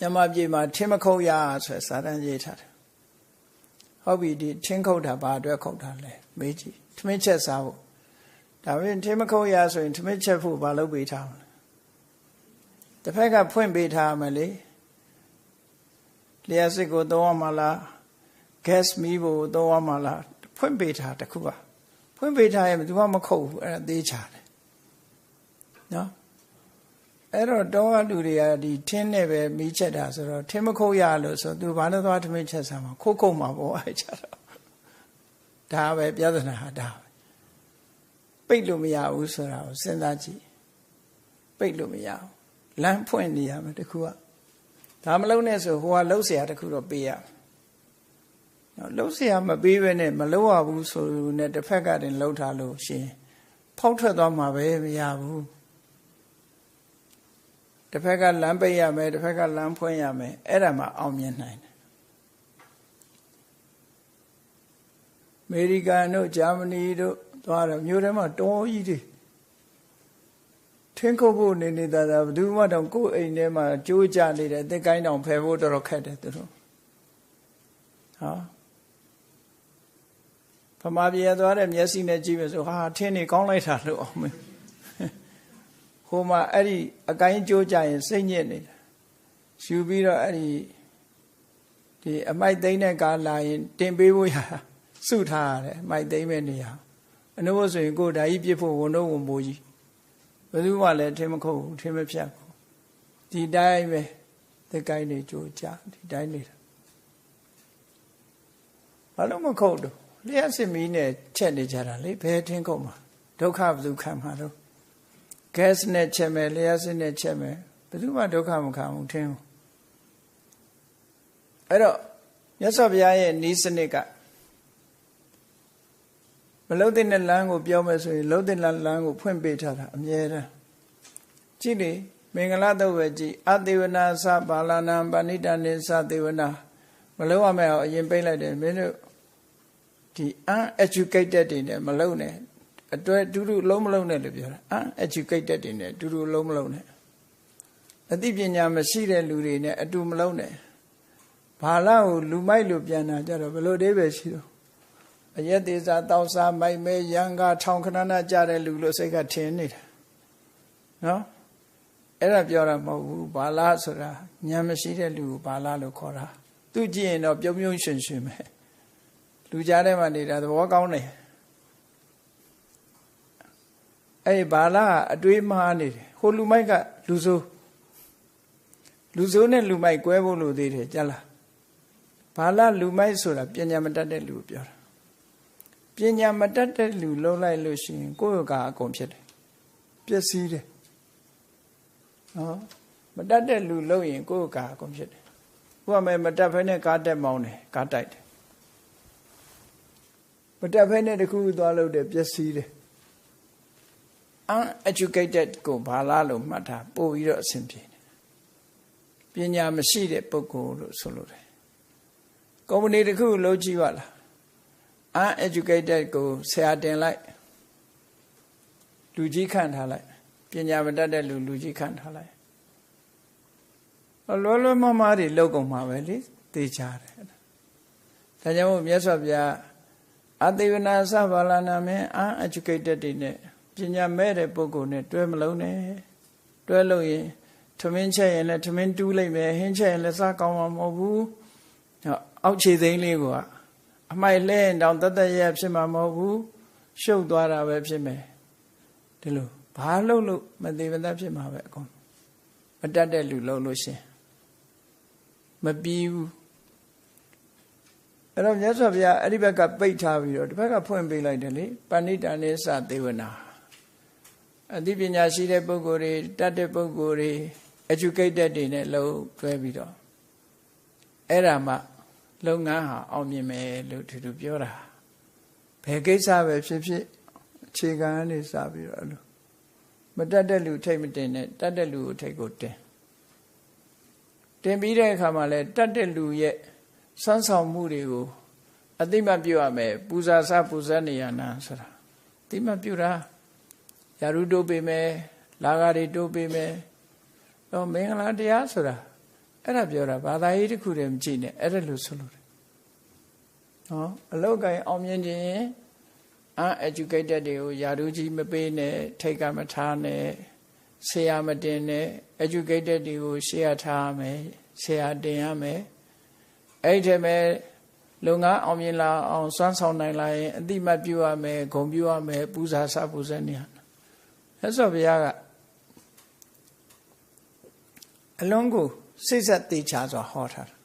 မြန်မာပြည်မှာထင်းမခုတ်ရဆိုစာတန်းရေးထားတယ်ဟုတ်ပြီဒီထင်းခုတ်တာဘာအတွက်ခုတ်တာလဲမေးကြည့်ထမင်းချက်စားဖို့ဒါပေမဲ့ထင်းမခုတ်ရဆိုရင်ထမင်းချက်ဖို့ဘာလုပ်ပေးထားမလဲတစ်ဖက်ကဖွင့်ပေးထားမယ်လေလျှက်စစ်ကိုသုံးရမှာလား gas မီးဖို့သုံးရမှာလားဖွင့်ပေးထားတခုပါဖွင့်ပေးထားရင်ဘယ်သူမှမခုတ်ဘူးအဲ့ဒါသေးချတယ်နော် အဲ့တော့တောကလူတွေကဒီထင်းနဲ့ပဲမီးချက်တာဆိုတော့ထင်းမခုတ်ရလို့ဆိုသူဘာလို့သွားထမင်းချက်စားမှာခုတ်ခုတ်မှာပေါ့အဲ့ကြတော့ဒါပဲပြဿနာဟာဒါပဲပိတ်လို့မရဘူးဆိုတာကိုစဉ်းစားကြည့်ပိတ်လို့မရဘူးလမ်းဖွင့်နေရမယ်တခုကဒါမလုံးနဲ့ဆိုဟိုကလှုပ်เสียတခုတော့ပေးရနော်လှုပ်เสียမပေးဘဲနဲ့မလှုပ်ရဘူးဆိုနဲ့တစ်ဖက်ကတင်လှုပ်ထားလို့ရှင်ဖောက်ထွက်သွားမှာပဲမရဘူး တစ်ဖက်ကလမ်းပိတ်ရမယ်တစ်ဖက်ကလမ်းဖွင့်ရမယ်အဲ့ဒါမှအောင်မြင်နိုင်တယ်အမေရိကန်တို့ဂျာမနီတို့သွားတော့မြို့ထဲမှာတောကြီးတွေထင်းခုတ်ဖို့နေနေတာဘယ်သူမှတော့ကိုယ်အိမ်ထဲမှာကြိုးကြနေတယ်တစ်ကိုင်းတောင်ဖယ်ဖို့တော်တော်ခက်တယ်သူတို့ဟောဖမာပြေသွားတဲ့မျက်စိနဲ့ကြည့်မယ်ဆိုဟာထင်းနေကောင်းလိုက်တာလို့အောင်မင်း ဟိုမှာအဲ့ဒီအကိုင်းကြိုးကြရင်စိတ်ညစ်နေတာယူပြီးတော့အဲ့ဒီဒီအမိုက်သိမ်းတဲ့ကားလာရင် တင်ပေးဖို့ရစုထားရတယ်အမိုက်သိမ်းမဲ့နေရအနှုတ်ဆိုရင်ကိုယ်ဓာကြီးပြစ်ဖို့ဝန်တော့ဝန်ပိုးကြီးဘယ်သူမှလည်းထင်မခုတ်ဘူးထင်မဖြတ်ဘူးဒီတိုင်းပဲသကိုင်းနေကြိုးကြဒီတိုင်းနေတာဘာလို့မခုတ်တော့လျှက်စစ်မီးနဲ့ချက်နေကြတာလေဘယ်ထင်းခုတ်မှာဒုက္ခဘယ်သူခံမှာတော့ gas နဲ့ချက်မယ်လျှက်စစ်နဲ့ချက်မယ်ဘယ်သူမှဒုက္ခမခံဘူးထင်းဘူးအဲ့တော့မြတ်စွာဘုရားရဲ့ဤစနစ်ကမလုံးတဲ့လမ်းကိုပြောမယ်ဆိုရင်လုံးတဲ့လမ်းကိုဖွင့်ပေးထားတာအမြဲတမ်းကြည့်လေမင်္ဂလာတော့ပဲကြည့်အသေဝနာသဘာလနာပဏိတနေသသေဝနာမလုံးရမယ်အောင်အရင်ပိတ်လိုက်တယ်မင်းတို့ဒီ uneducated တွေနဲ့မလုံးနဲ့ အတွဲတူတူလုံးမလုံးနဲ့လို့ပြောတာ uneducated တွေနဲ့တူတူလုံးမလုံးနဲ့အသိပညာမရှိတဲ့လူတွေနဲ့အတူမလုံးနဲ့ဘာလာကိုလူမိုက်လို့ပြန်တာကြတော့ဘယ်လိုအဓိပ္ပာယ်ရှိတော့အယက်သေးစားတောက်စားမိုက်မဲရန်ကထောင်ခဏနာကြတဲ့လူလို့စိတ်ကထင်နေတာနော်အဲ့ဒါပြောတာမဟုတ်ဘူးဘာလားဆိုတာဉာဏ်မရှိတဲ့လူကိုဘာလားလို့ခေါ်တာသူကြည့်ရင်တော့ပြုံးပြုံးရွှင်ရွှင်ပဲလူကြားထဲမှာနေတာသဘောကောင်းတယ် အဲ့ဘာလားအတွေးမှားနေတယ်ဟိုလူမိုက်ကလူဆိုးလူဆိုးနဲ့လူမိုက်ကွဲဖို့လို့သေးတယ်ကြလားဘာလားလူမိုက်ဆိုတာပညာမတတ်တဲ့လူကိုပြောတာပညာမတတ်တဲ့လူလုံးလိုက်လို့ရှိရင်ကိုယ့်ကအကုန်ဖြစ်တယ်ပျက်စီးတယ်နော်မတတ်တဲ့လူလုံးရင်ကိုယ့်ကအကုန်ဖြစ်တယ်ဥပမာမတတ်ဖဲနဲ့ကားတက်မောင်းတယ်ကားတိုက်တယ်မတတ်ဖဲနဲ့တခုသွားလို့တယ်ပျက်စီးတယ် uneducated ကိုဘာလားလို့မှတ်တာပို့ပြီးတော့အဆင်ပြေတယ်ပညာမရှိတဲ့ပုဂ္ဂိုလ်လို့ဆိုလိုတယ်ကုမ္ပဏီတစ်ခုလုံးကြည့်ပါလား uneducated ကိုဆရာတင်လိုက်လူကြီးခန့်ထားလိုက်ပညာမတတ်တဲ့လူလူကြီးခန့်ထားလိုက်လောလောမမတွေလောက်ကုန်မှာပဲလေသိကြတယ်ဒါကြောင့်မို့မြတ်စွာဘုရားအသေဝနာသဗ္ဗလာနာမင်း uneducated တွေနဲ့ပ ညာမဲ့တဲ့ပုဂ္ဂိုလ်နဲ့တွဲမလုံးနဲ့တွဲလို့ရင်ထမင်းချက်ရင်လည်းထမင်းတူးလိုက်မယ်ဟင်းချက်ရင်လည်းစားကောင်းမှာမဟုတ်ဘူးအောက်ခြေသိမ်းလေးကအမိုက်လဲတောင်တသက်ရဖြစ်မှာမဟုတ်ဘူးရှုပ်သွားတာပဲဖြစ်မယ်ဒီလိုဘာလို့လို့မသေးမသက်ဖြစ်မှာပဲအကုန်မတတ်တဲ့လူလုံးလို့ရှင်မပြီးဘူးအဲ့တော့မြတ်စွာဘုရားအဲ့ဒီဘက်ကပိတ်ထားပြီးတော့ဒီဘက်ကဖွင့်ပေးလိုက်တယ်လေပဏိတနိသသေဝနာ အသိပညာရှိတဲ့ပုဂ္ဂိုလ်တွေတတ်တဲ့ပုဂ္ဂိုလ်တွေ educated တွေနဲ့လုံးတွဲပြီးတော့အဲ့ဒါမှလုပ်ငန်းဟာအောင်မြင်မယ်လို့သူတို့ပြောတာဘယ်ကိစ္စပဲဖြစ်ဖြစ်အခြေခံကနေစပြီးတော့အဲ့လိုမတတ်တဲ့လူထိတ်မတင်နဲ့တတ်တဲ့လူကိုထိတ်ကိုတင်တင်ပြီးတဲ့အခါမှာလဲတတ်တဲ့လူရဲ့စွမ်းဆောင်မှုတွေကိုအတိမပြုရမယ်ပူဇာစပူဇာနေရနာဆိုတာအတိမပြုတာ ယာရုတိုးပေးမယ်လာဂါတွေတိုးပေးမယ်တော့မင်္ဂလာတရားဆိုတာအဲ့ဒါပြောတာဘာသာရေးတစ်ခုတည်းမကြည့်နဲ့အဲ့ဒါလို့ဆိုလို့တယ်နော်အလောက်ကိုင်းအောင်မြင်ခြင်း uneducated တွေကိုယာတို့ကြီးမပေးနဲ့ထိတ်ကမထားနဲ့ဆရာမတင်နဲ့ educated တွေကိုရှေ့ရထားရမယ်ဆရာတင်ရမယ်အဲ့ဒီတည်းမဲ့လုံငန်းအောင်မြင်လာအောင်စွမ်းဆောင်နိုင်လာရင်အတိမတ်ပြုရမယ်ဂုံပြုရမယ်ပူဇာစပူဇေနေရ ဆက်စောဘုရားကအလုံးကိုစိတ်ဆက်သေးချစွာဟောထားတာ